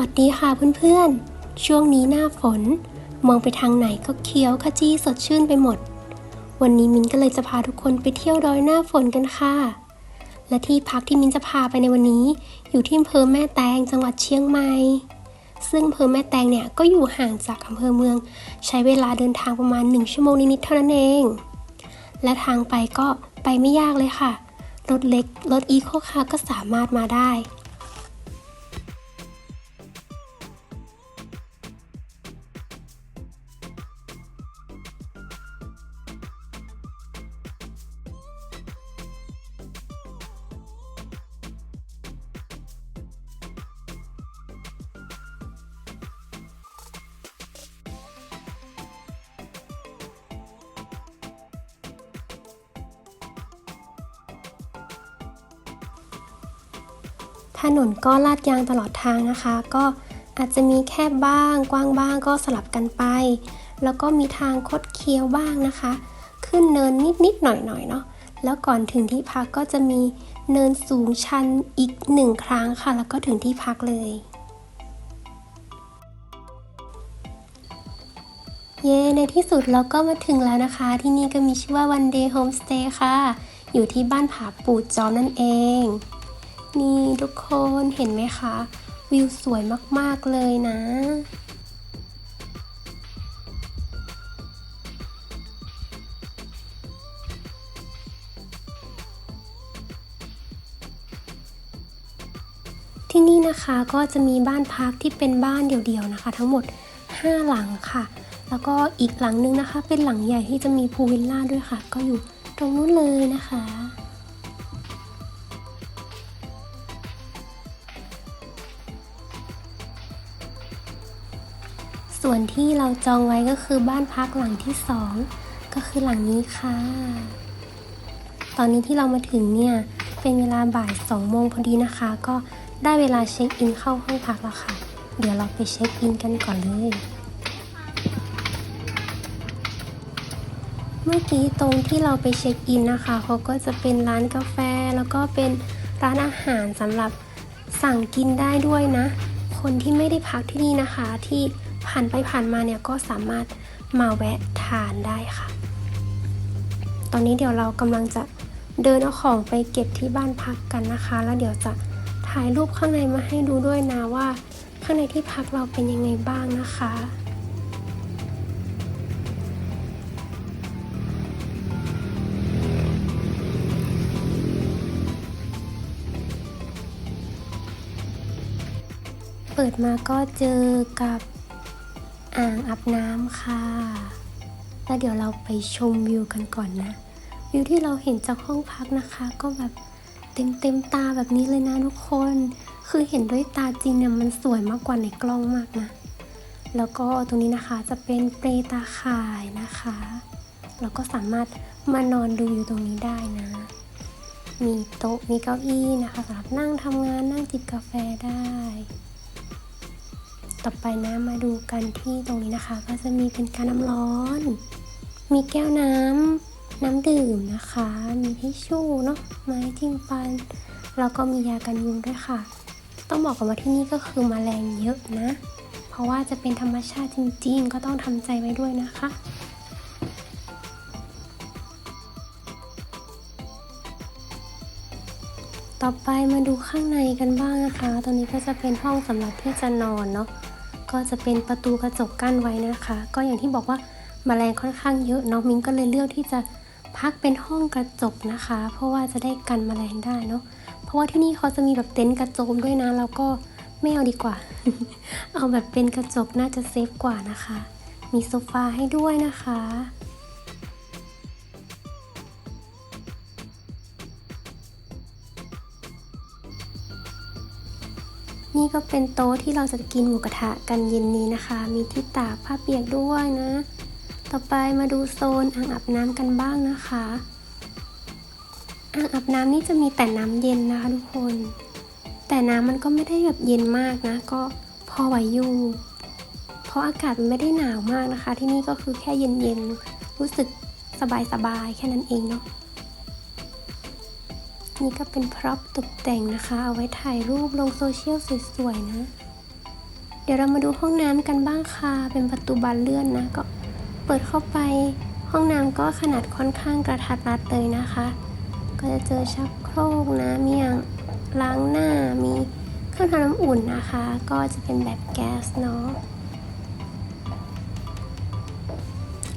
วัสดีค่ะเพื่อนๆ ช่วงนี้หน้าฝน มองไปทางไหนก็เขียวขจีสดชื่นไปหมด วันนี้มินก็เลยจะพาทุกคนไปเที่ยวดอยหน้าฝนกันค่ะ และที่พักที่มินจะพาไปในวันนี้ อยู่ที่อำเภอแม่แตงจังหวัดเชียงใหม่ ซึ่งอำเภอแม่แตงเนี่ยก็อยู่ห่างจากอำเภอเมือง ใช้เวลาเดินทางประมาณ 1 ชั่วโมงนิดๆเท่านั้นเอง และทางไปก็ไปไม่ยากเลยค่ะ รถเล็ก รถอีโคคาร์ก็สามารถมาได้ ถนนก็ลาดยางตลอดทางนะคะ ก็อาจจะมีแคบบ้าง กว้างบ้างก็สลับกันไป แล้วก็มีทางคดเคี้ยวบ้างนะคะ ขึ้นเนินนิดๆหน่อยๆเนาะแล้วก่อนถึงที่พักก็จะมีเนินสูงชันอีกหนึ่งครั้งค่ะ แล้วก็ถึงที่พักเลย เย้ในที่สุดเราก็มาถึงแล้วนะคะ ที่นี่ก็มีชื่อว่า One Day Homestay ค่ะ อยู่ที่บ้านผาปูจอมนั่นเอง นี่ทุกคนเห็นไหมคะ วิวสวยมากๆเลยนะที่นี่นะคะก็จะมีบ้านพักที่เป็นบ้านเดี่ยวๆนะคะ ทั้งหมด 5 หลังค่ะ แล้วก็อีกหลังนึงนะคะ เป็นหลังใหญ่ที่จะมีพูลวิลล่าด้วยค่ะ ก็อยู่ตรงนู้นเลยนะคะ ส่วนที่เราจองไว้ก็คือบ้านพักหลังที่สองก็คือหลังนี้ค่ะ ตอนนี้ที่เรามาถึงเนี่ยเป็นเวลาบ่ายสองโมงพอดีนะคะ ก็ได้เวลาเช็คอินเข้าห้องพักแล้วค่ะ เดี๋ยวเราไปเช็คอินกันก่อนเลยเมื่อกี้ตรงที่เราไปเช็คอินนะคะเขาก็จะเป็นร้านกาแฟแล้วก็เป็นร้านอาหารสำหรับสั่งกินได้ด้วยนะ คนที่ไม่ได้พักที่นี่นะคะที่ ผ่านไปผ่านมาเนี่ยก็สามารถมาแวะทานได้ค่ะ ตอนนี้เดี๋ยวเรากำลังจะเดินเอาของไปเก็บที่บ้านพักกันนะคะ แล้วเดี๋ยวจะถ่ายรูปข้างในมาให้ดูด้วยนะว่า ข้างในที่พักเราเป็นยังไงบ้างนะคะเปิดมาก็เจอกับ อ่างอาบน้ำค่ะ แล้วเดี๋ยวเราไปชมวิวกันก่อนนะ วิวที่เราเห็นจากห้องพักนะคะ ก็แบบเต็มเต็มตาแบบนี้เลยนะทุกคน คือเห็นด้วยตาจริงเนี่ยมันสวยมากกว่าในกล้องมากนะ แล้วก็ตรงนี้นะคะจะเป็นเปรตาข่ายนะคะ เราก็สามารถมานอนดูอยู่ตรงนี้ได้นะ มีโต๊ะมีเก้าอี้นะคะสำหรับนั่งทำงานนั่งจิบกาแฟได้ ต่อไปนะมาดูกันที่ตรงนี้นะคะ ก็จะมีเป็นการน้ำร้อน มีแก้วน้ำน้ำดื่มนะคะ มีทิชชู่เนาะไม้จิ้มฟันแล้วก็มียากันยุงด้วยค่ะ ต้องบอกก่อนว่าที่นี่ก็คือมแมลงเยอะนะ เพราะว่าจะเป็นธรรมชาติจริงๆ ก็ต้องทำใจไว้ด้วยนะคะต่อไปมาดูข้างในกันบ้างนะคะ ตรงนี้ก็จะเป็นห้องสำหรับที่จะนอนเนาะ ก็จะเป็นประตูกระจกกั้นไว้นะคะ ก็อย่างที่บอกว่าแมลงค่อนข้างเยอะเนาะมิ้งก็เลยเลือกที่จะพักเป็นห้องกระจกนะคะ เพราะว่าจะได้กันแมลงได้เนาะเพราะว่าที่นี่เขาจะมีแบบเต็นท์กระโจมด้วยนะแล้วก็ไม่เอาดีกว่า เอาแบบเป็นกระจกน่าจะเซฟกว่านะคะ มีโซฟาให้ด้วยนะคะ นี่ก็เป็นโต๊ะที่เราจะกินหมูกระทะกันเย็นนี้นะคะ มีที่ตากผ้าเปียกด้วยนะ ต่อไปมาดูโซนอ่างอาบน้ำกันบ้างนะคะ อ่างอาบน้ำนี่จะมีแต่น้ำเย็นนะคะทุกคน แต่น้ำมันก็ไม่ได้แบบเย็นมากนะ ก็พอไหวอยู่ เพราะอากาศมันไม่ได้หนาวมากนะคะ ที่นี่ก็คือแค่เย็นๆ รู้สึกสบายๆ แค่นั้นเองเนาะ นี่ก็เป็นพร็อพตกแต่งนะคะ เอาไว้ถ่ายรูปลงโซเชียลสวยๆนะ เดี๋ยวเรามาดูห้องน้ำกันบ้างค่ะ เป็นประตูบานเลื่อนนะ ก็เปิดเข้าไป ห้องน้ำก็ขนาดค่อนข้างกระทัดรัดเลยนะคะ ก็จะเจอชักโครกนะ มีอ่างล้างหน้า มีเครื่องทำน้ำอุ่นนะคะ ก็จะเป็นแบบแก๊สเนาะ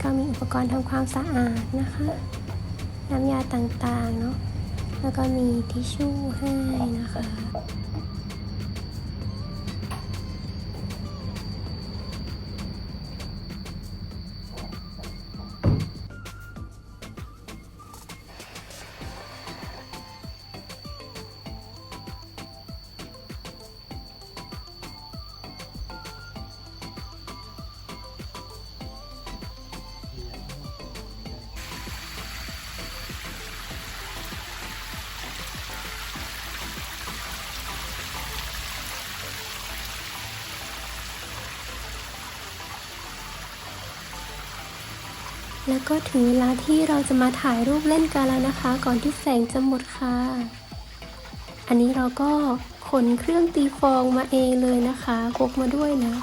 ก็มีอุปกรณ์ทำความสะอาดนะคะ น้ำยาต่างๆเนาะ แล้วก็มีทิชชู่ให้นะคะ แล้วก็ถึงเวลาที่เราจะมาถ่ายรูปเล่นกันแล้วนะคะ ก่อนที่แสงจะหมดค่ะ อันนี้เราก็ขนเครื่องตีฟองมาเองเลยนะคะพกมาด้วยนะ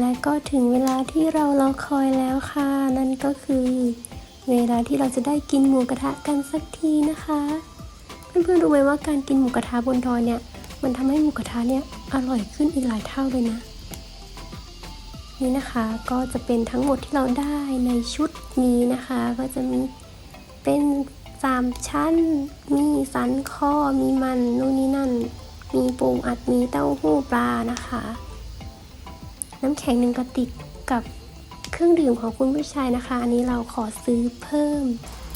และก็ถึงเวลาที่เรารอคอยแล้วค่ะ นั่นก็คือ เวลาที่เราจะได้กินหมูกระทะกันสักทีนะคะ เพื่อนๆรู้ไหมว่าการกินหมูกระทะบนดอยเนี่ย มันทำให้หมูกระทะเนี่ยอร่อยขึ้นอีกหลายเท่าเลยนะ นี่นะคะก็จะเป็นทั้งหมดที่เราได้ในชุดนี้นะคะ ก็จะมีเป็นสามชั้น มีสันคอมีมันนู่นนี่นั่น มีปูอัดมีเต้าหู้ปลานะคะ น้ำแข็งหนึ่งกระติกกับเครื่องดื่มของคุณผู้ชายนะคะ อันนี้เราขอซื้อเพิ่ม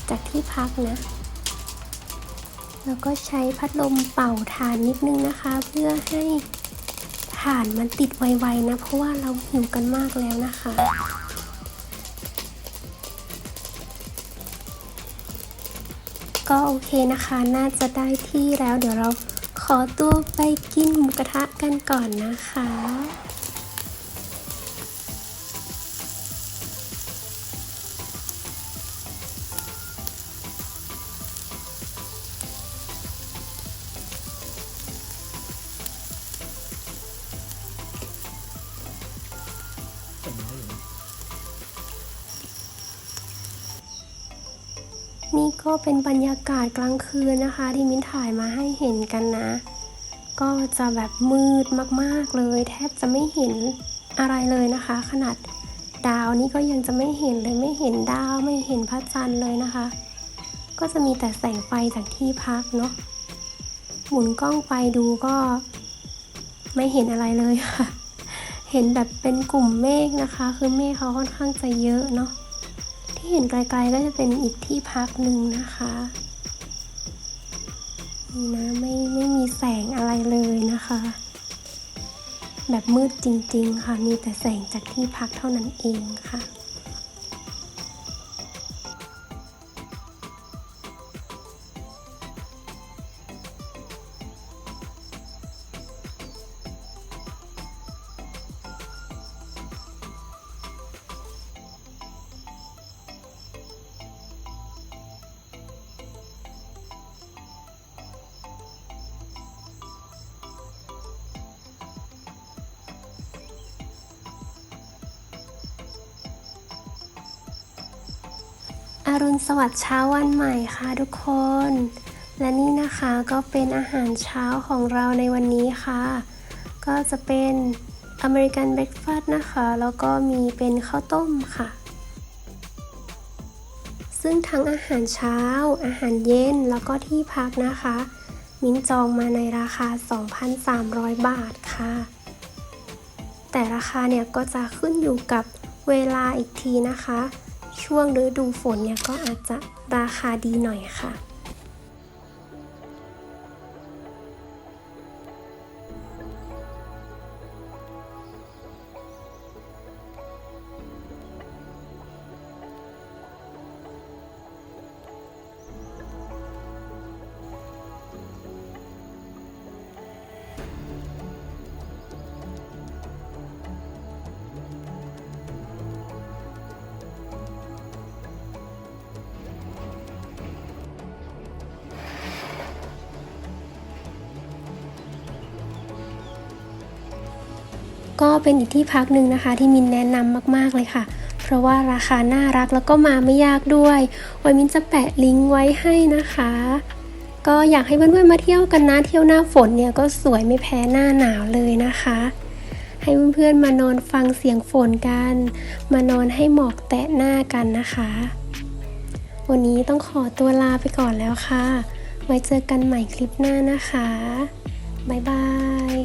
จากที่พักนะ แล้วก็ใช้พัดลมเป่าถ่านนิดนึงนะคะ เพื่อให้ถ่านมันติดไวๆนะ เพราะว่าเราหิวกันมากแล้วนะคะก็โอเคนะคะ น่าจะได้ที่แล้ว เดี๋ยวเราขอตัวไปกินหมูกระทะกันก่อนนะคะ นี่ก็เป็นบรรยากาศกลางคืนนะคะ ที่มิ้นถ่ายมาให้เห็นกันนะ ก็จะแบบมืดมากๆเลย แทบจะไม่เห็นอะไรเลยนะคะ ขนาดดาวนี่ก็ยังจะไม่เห็นเลยไม่เห็นดาวไม่เห็นพระจันทร์เลยนะคะ ก็จะมีแต่แสงไฟจากที่พักเนาะหมุนกล้องไปดูก็ไม่เห็นอะไรเลยค่ะ เห็นแบบเป็นกลุ่มเมฆนะคะ คือเมฆเขาค่อนข้างจะเยอะเนาะ ที่เห็นไกลๆก็จะเป็นอีกที่พักหนึ่งนะคะนี่นะไม่ไม่มีแสงอะไรเลยนะคะ แบบมืดจริงๆค่ะมีแต่แสงจากที่พักเท่านั้นเองค่ะ อรุณสวัสดิ์เช้าวันใหม่ค่ะทุกคน และนี่นะคะก็เป็นอาหารเช้าของเราในวันนี้ค่ะ ก็จะเป็นอเมริกันเบรคฟาสต์นะคะ แล้วก็มีเป็นข้าวต้มค่ะ ซึ่งทั้งอาหารเช้า อาหารเย็นแล้วก็ที่พักนะคะ มิ้นจองมาในราคา 2,300 บาทค่ะ แต่ราคาเนี่ยก็จะขึ้นอยู่กับเวลาอีกทีนะคะ ช่วงฤดูฝนเนี่ยก็อาจจะราคาดีหน่อยค่ะ ก็เป็นอีกที่พักหนึ่งนะคะ ที่มินแนะนำมากๆเลยค่ะ เพราะว่าราคาน่ารักแล้วก็มาไม่ยากด้วยไว้มินจะแปะลิงก์ไว้ให้นะคะ ก็อยากให้เพื่อนๆมาเที่ยวกันนะเที่ยวหน้าฝนเนี่ยก็สวยไม่แพ้หน้าหนาวเลยนะคะ ให้เพื่อนๆมานอนฟังเสียงฝนกัน มานอนให้หมอกแตะหน้ากันนะคะ วันนี้ต้องขอตัวลาไปก่อนแล้วค่ะ ไว้เจอกันใหม่คลิปหน้านะคะบ๊ายบาย